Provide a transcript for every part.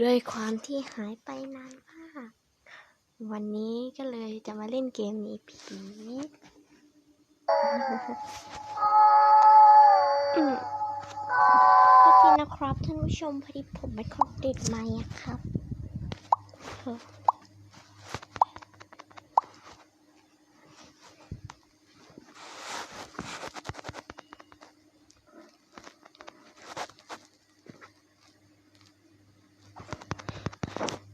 ด้วยความที่หายไปนานมาก วันนี้ก็เลยจะมาเล่นเกมหนีผีพอดีนะครับท่านผู้ชมพอดีผมเป็นคนติดไม้อะครับ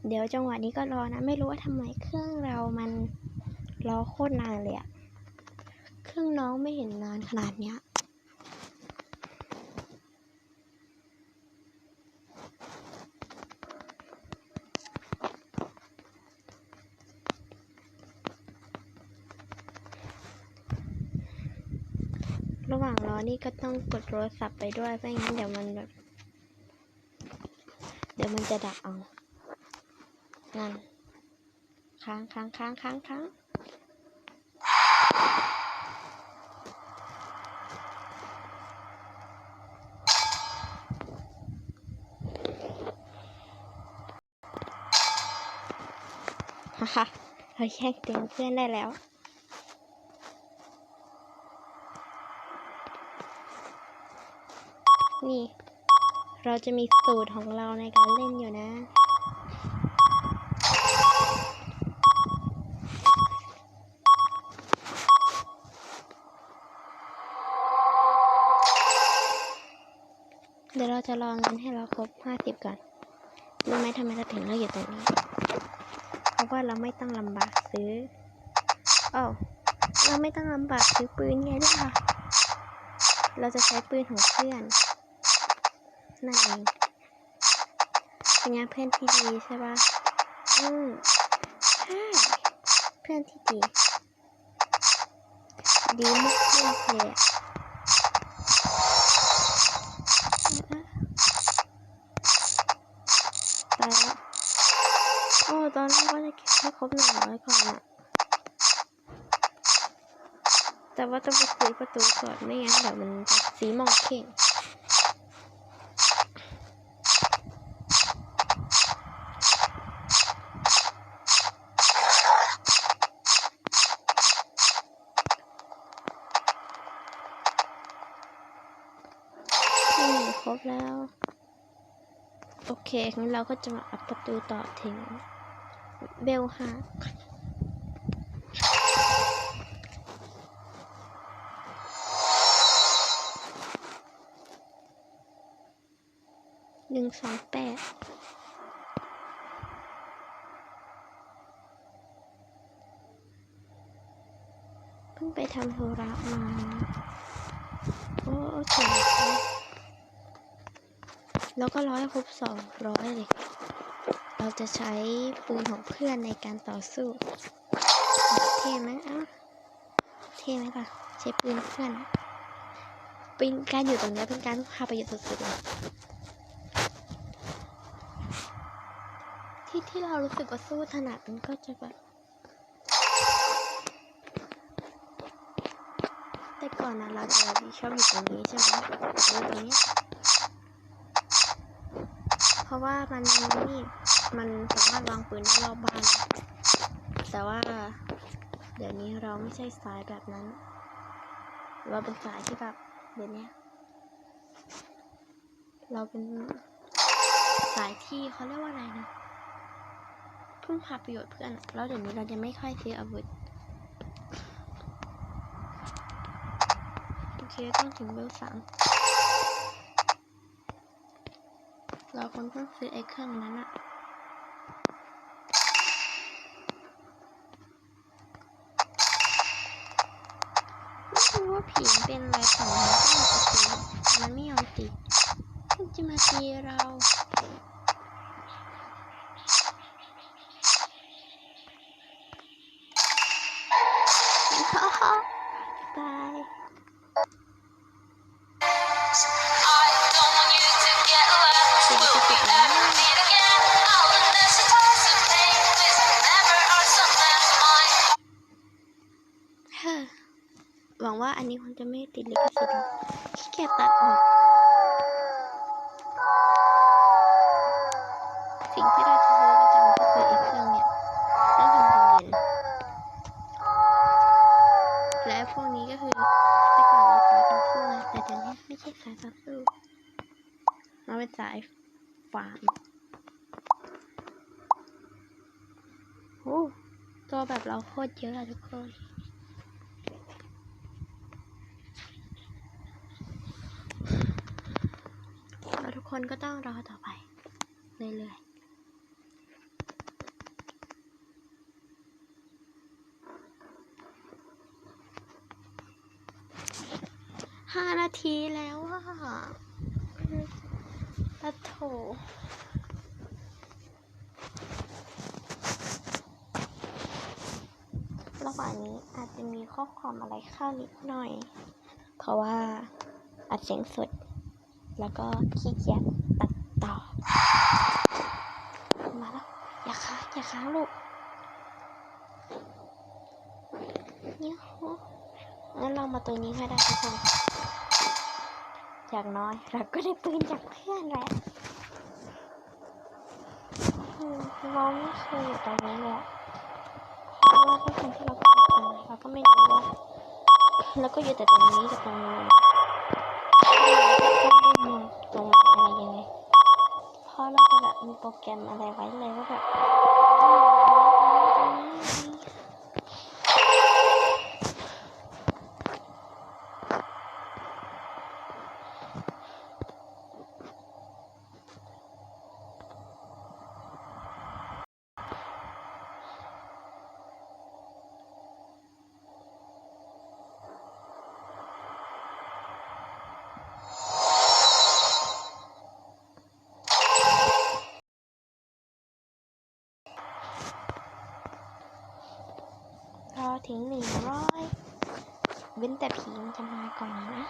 เดี๋ยวจังหวะนี้ก็รอนะ ไม่รู้ว่าทำไมเครื่องเรามันรอโคตรนานเลยอะเครื่องน้องไม่เห็นนานขนาดเนี้ยระหว่างรอนี่ก็ต้องกดโทรศัพท์ไปด้วยไม่งั้นเดี๋ยวมันแบบ เดี๋ยวมันจะดับเอา นั่นค้างค้างค้างค้างค้างฮ่าฮ่าเราแยกเตียงเพื่อนได้แล้วนี่ เราจะมีสูตรของเราในการเล่นอยู่นะ จะรอเงินให้เราครบห้าสิบก่อนรู้ไหมทำไมเราถึงเลือกอยู่ตรงนี้ เพราะว่าเราไม่ต้องลำบากซื้ออ้าวเราไม่ต้องลำบากซื้อปืนไงลูกค่ะเราจะใช้ปืนของเพื่อน นั่นเองเป็นไงเพื่อนที่ดีใช่ปะอืมใช่เพื่อนที่ดี ดีมากมากๆเลยอะตายแล้วโอ้ ตอนแรกว่าจะเก็บให้ครบหนึ่งร้อยก่อนอะแต่ว่าต้องไปซื้อประตูก่อนไม่งั้นเดี๋ยวมันจะสีมองเข่งครบแล้ว โอเคงั้นเราก็จะมาอัพประตูต่อถึง เบลฮาหนึ่งสองแปดเพิ่งไปทำธุระมาโอ้โอเคแล้วก็ร้อยครบสองร้อยเลย เราจะใช้ปืนของเพื่อนในการต่อสู้ เท่ไหมเอะเท่ไหมล่ะใช้ปืนเพื่อนเป็นการอยู่ตรงนี้เป็นการพาประโยชน์สุดๆเลยที่ที่เรารู้สึกว่าสู้ถนัดมันก็จะแบบแต่ก่อนนะเราจะชอบอยู่ตรงนี้ใช่ไหมเออตรงนี้ เพราะว่ามันนี่ มันสามารถวางปืนได้รอบบ้าน แต่ว่า เดี๋ยวนี้เราไม่ใช่สายแบบนั้น เราเป็นสายที่แบบเดี๋ยวนี้เราเป็นสายที่เขาเรียกว่าอะไรนะพึ่งพาประโยชน์เพื่อน แล้วเดี๋ยวนี้เราจะไม่ค่อยซื้ออาวุธโอเคต้องถึงเวลสามเราคนต้องซื้อไอ้เครื่องนั้นอะไม่รู้ว่าผีมันเป็นอะไรของมันที่มันจะตีมันไม่ยอมติดมัน จ มาเป็นสายฟาร์มโอ้ตัวแบบเราโคตรเยอะอะทุกคน แล้วทุกคนก็ต้องรอต่อไป เรื่อยๆห้านาทีแล้วอะ ปะโถระหว่างนี้อาจจะมีข้อความอะไรเข้านิดหน่อย เพราะว่าอัดเสียงสด แล้วก็ขี้เกียจตัดต่อ มาแล้ว อย่าค้างอย่าค้างลูกเนี่ยโหงั้นเรามาตัวนี้ให้ได้ทุกคน อย่างน้อย เราก็ได้ปืนจากเพื่อนแล้วอืมเราไม่เคยอยู่ตรงนี้เลยอะเพราะว่าทุกคนที่เราก็อยู่ตรงนี้เราก็ไม่รู้ว่าแล้วก็อยู่แต่ตรงนี้กับตรงนู้นต้องเล่นมุมตรงไหนอะไรยังไงเพราะเราจะแบบมีโปรแกรมอะไรไว้เลยว่าแบบ ถึงหนึ่งร้อยเว้นแต่ผีมันจะมาก่อนนะ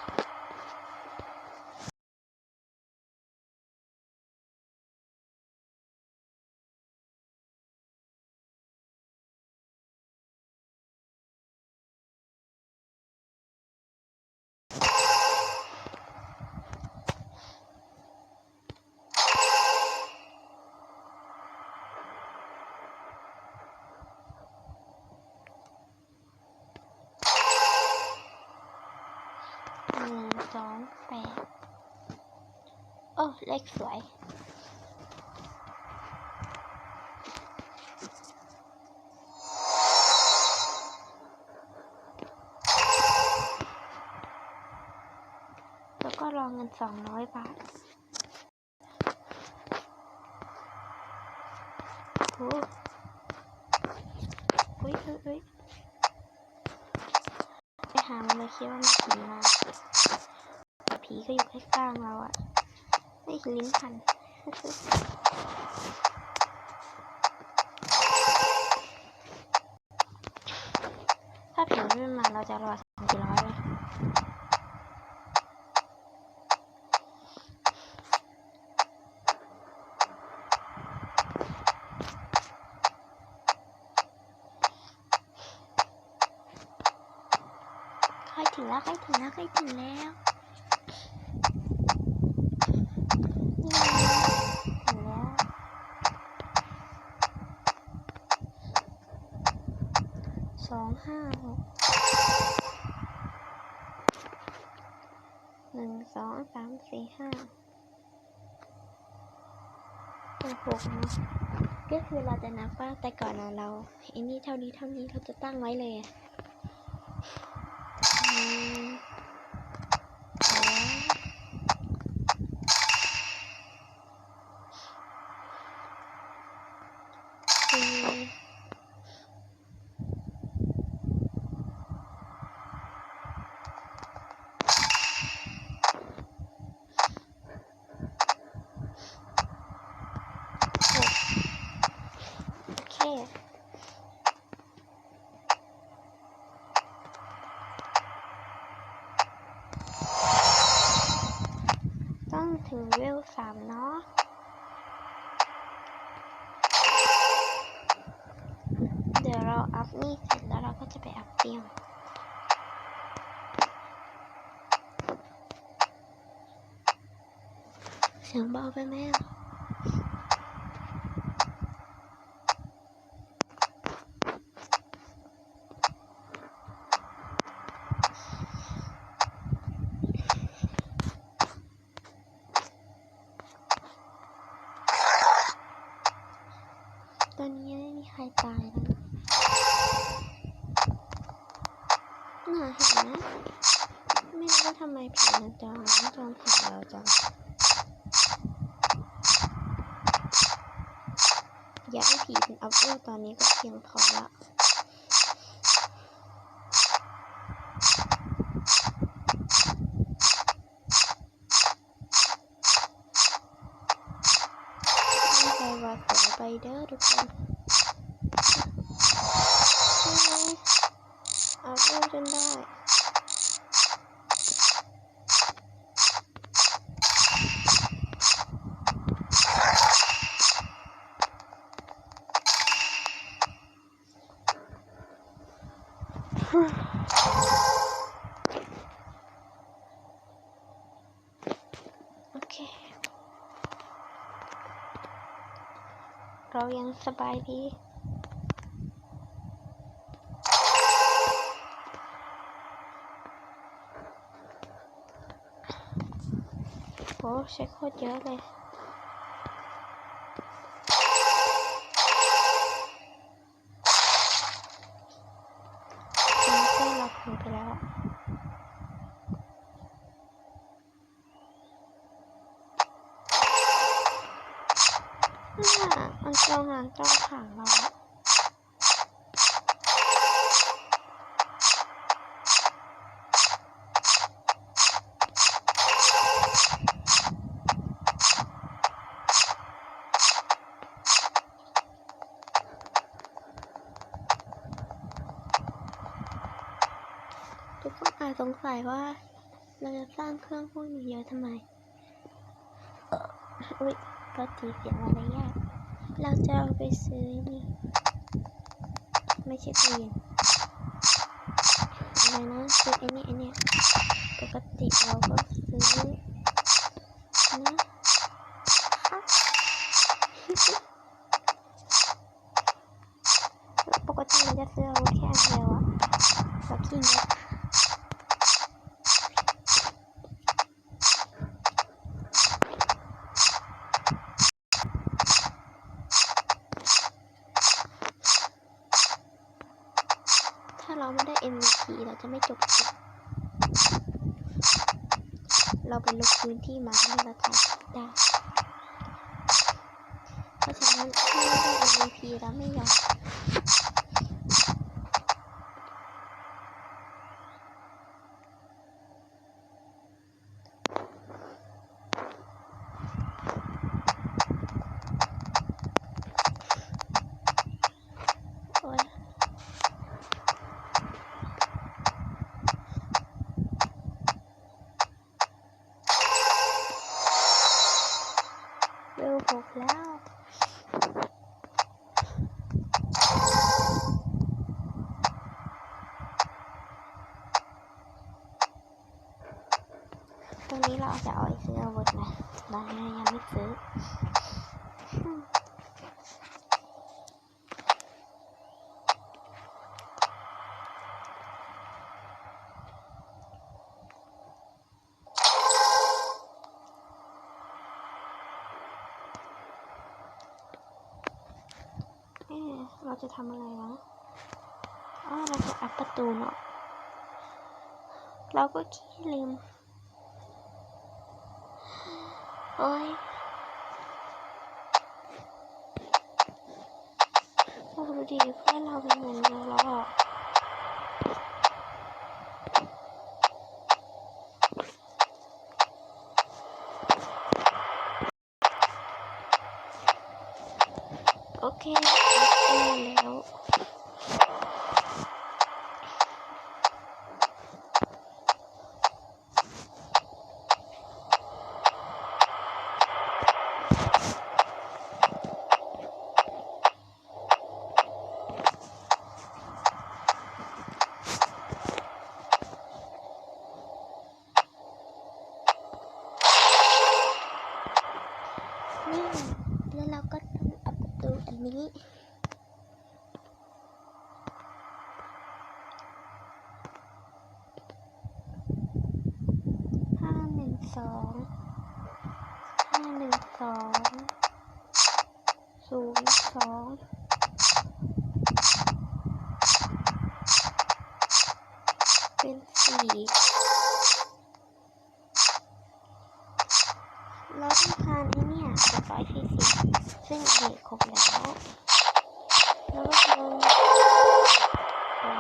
หนึ่งสองแปดโอ้ เลขสวยแล้วก็รองเงินสองร้อยบาทโอ้ยเฮ้ยเฮ้ยไปหามันเลยคิดว่ามีผีมาแต่ผีก็อยู่ข้างๆเราอะ ไม่ลิ้นพันถ้าผีไม่มาเราจะรอสองกี่ร้อยเลยใกล้ถึงแล้วใกล้ถึงแล้วใกล้ถึงแล้วนี่ไงถึงแล้วสอง ห้าหกหนึ่งสองสามสี่ห้าหกเนะก็คือเราจะนับว่าแต่ก่อนอะเราไอ้นี่เท่านี้เท่านี้เราจะตั้งไว้เลยอะหนึ่งสองสี่หกโอเค ต้องถึงเวลสามเนาะ เดี๋ยวเรา อัพนี่เสร็จแล้วเราก็จะไปอัพเตียงเสียงเบาไปไหมอะ หาเห็นนะ ไม่รู้ว่าทำไมผีมันจองมันจองเห็นเราจัง อยากให้ผีเป็นอัพเวล ตอนนี้ก็เพียงพอละตั้งใจว่าดหัวไปเด้อทุกคนใช่ไหมอัพเวลจนได้ โอเค เรายังสบายดีโอ้ใช้โคตรเยอะเลย หางจ้อางเราอะทุกคนอาจสงสัยว่าเราจะสร้างเครื่องพวกนี้เยอะทำไม อุ๊ยก็ตีเสียงอะไรยาก เราจะเอาไปซื้อนี่ ไม่ใช่ตู้เย็นอะไรนะซื้อไอ้นี่ไอ้เนี่ยปกติเราก็ซื้อนะคะปกติเราจะซื้ออาวุธแค่อันเดียวอะแบบขี้งกถ้าเราไม่ได้ MVP เราจะ ไม่จบ เราไปลงพื้นที่มาให้เราถ่ายคลิปได้ เพราะฉะนั้นถ้าไม่ได้ MVP เราไม่ยอม โอ๊ยเวลหกแล้ว ตรงนี้เราจะเอาไปซื้ออาวุธนะตอนนี้ยังไม่ซื้ออืม เอ๊ะ เราจะทำอะไรวะอ๋อเราจะอัพประตูเนาะเราก็ขี้ลืมโอ้ยโอ้ดูดิเพื่อนเราเป็นเหมือนเราแล้วอะโอเคอัพเองแล้ว นี่แล้วเราก็ต้องเอาประตูอันนี้ ห้าหนึ่งสองห้าหนึ่งสองศูนย์ สองเป็นสี่เราต้องการไอ้เนี่ยเป็นร้อยสี่สิบซึ่งเด็กครบแล้ว แล้วก็เงินโอ้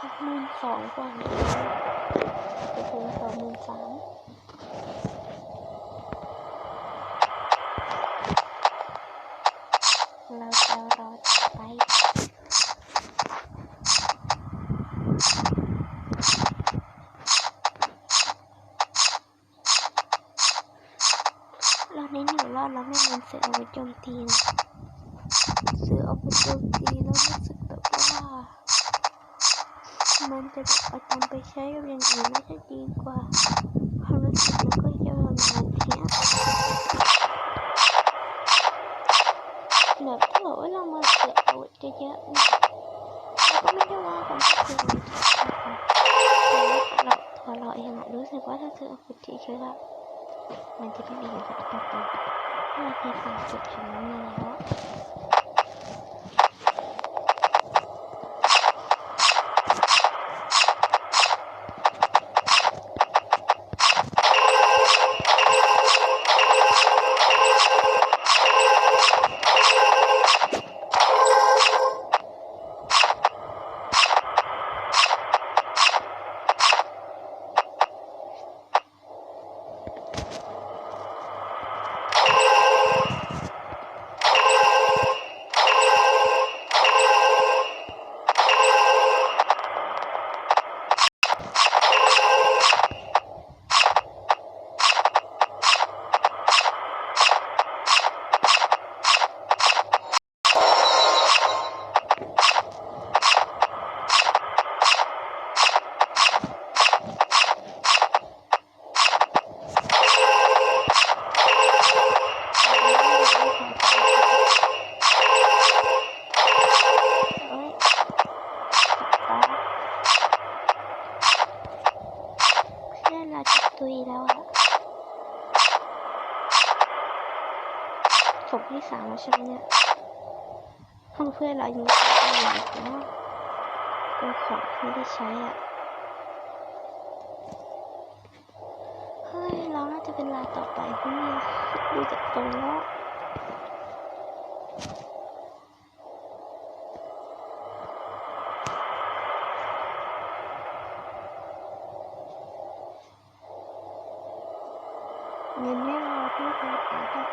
สักหมื่นสองกว่านี้จะถึงสองหมื่นสาม เราจะรอต่อไป เราในหนึ่งรอ ดเราไม่มันเสือเอาไว้โจมตีนะเสือเอาไปโจมตีแล้วรู้สึกแบบว่ามันจะแบบเอาตังค์ไปใช้กับอย่างอื่นน่าจะดี เรายังใช้กันอยู่อีกเนาะเป็ของไม่ได้ใช้อะ เฮ้ย เราน่าจะเป็นรายต่อไปพราะเนี่ยดูจากตรงแล้วเงินไม่พอที่จะอัพอะ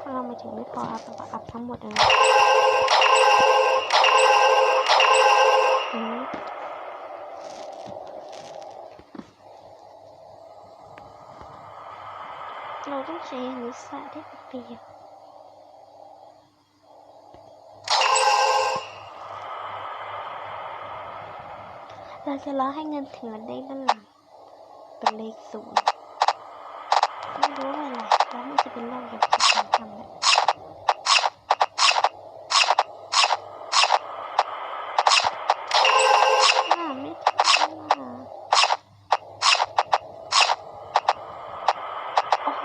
ถ้าเรามาถึงไม่พออัพแบบอัพทั้งหมดเลย เราต้องใช้อนุสาได้เปรียบเราจะรอให้เงินถึงได้ด้านหลังเป็นเลขศูนย์ ไม่รู้ว่าอะไรแล้วมันจะเป็นโรคอย่างที่ฉันทำแบบอ่าไม่ทันอะโอ้โห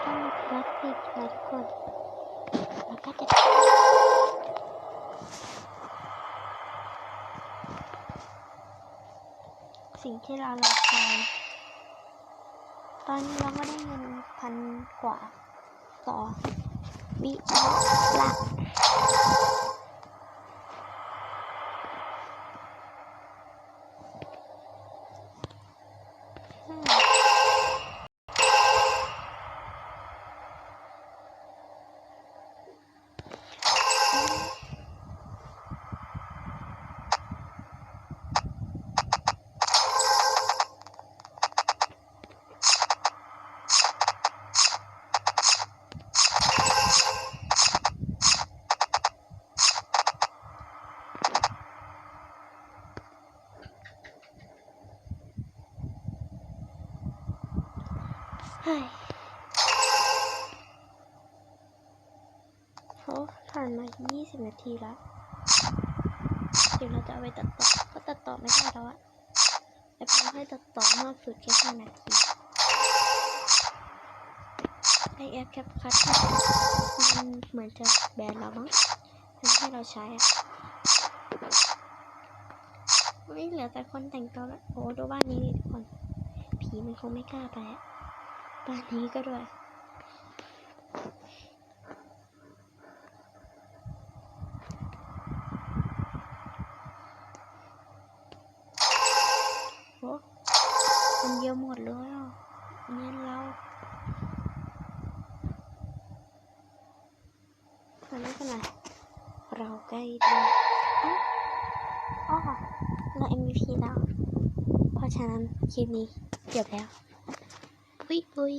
ถ้ามีพลาสติกนะทุกคนแล้วก็จะ สิ่งที่เรารอคอยตอนนี้เราก็ได้เงินพันกว่าต่อวิละอืมเฮ้ยโอ้ผ่านมา 20 นาทีแล้วเดี๋ยวเราจะเอา ไปตัดต่อก็ตัดต่แล้วอะแอปเราให้ตัดต่อมากสุดแค่ห้านาทีไอแอปแคปคัทมันเหมือนจะแบนเรามั้งมันให้เราใช้อะไม่เหลือแต่คนแต่งตัวแล้วโอ้ดูบ้านนี้ทุกคนผีมันคงไม่กล้าไปอะบ้านนี้ก็ด้วย โอ้มันเยอะหมดเลยอะเงินเรามันไม่เป็นไร เราใกล้ดีเอ้าอ๋อเรา MVP แล้ว เพราะฉะนั้น คลิปนี้จบแล้ว ปุยปุย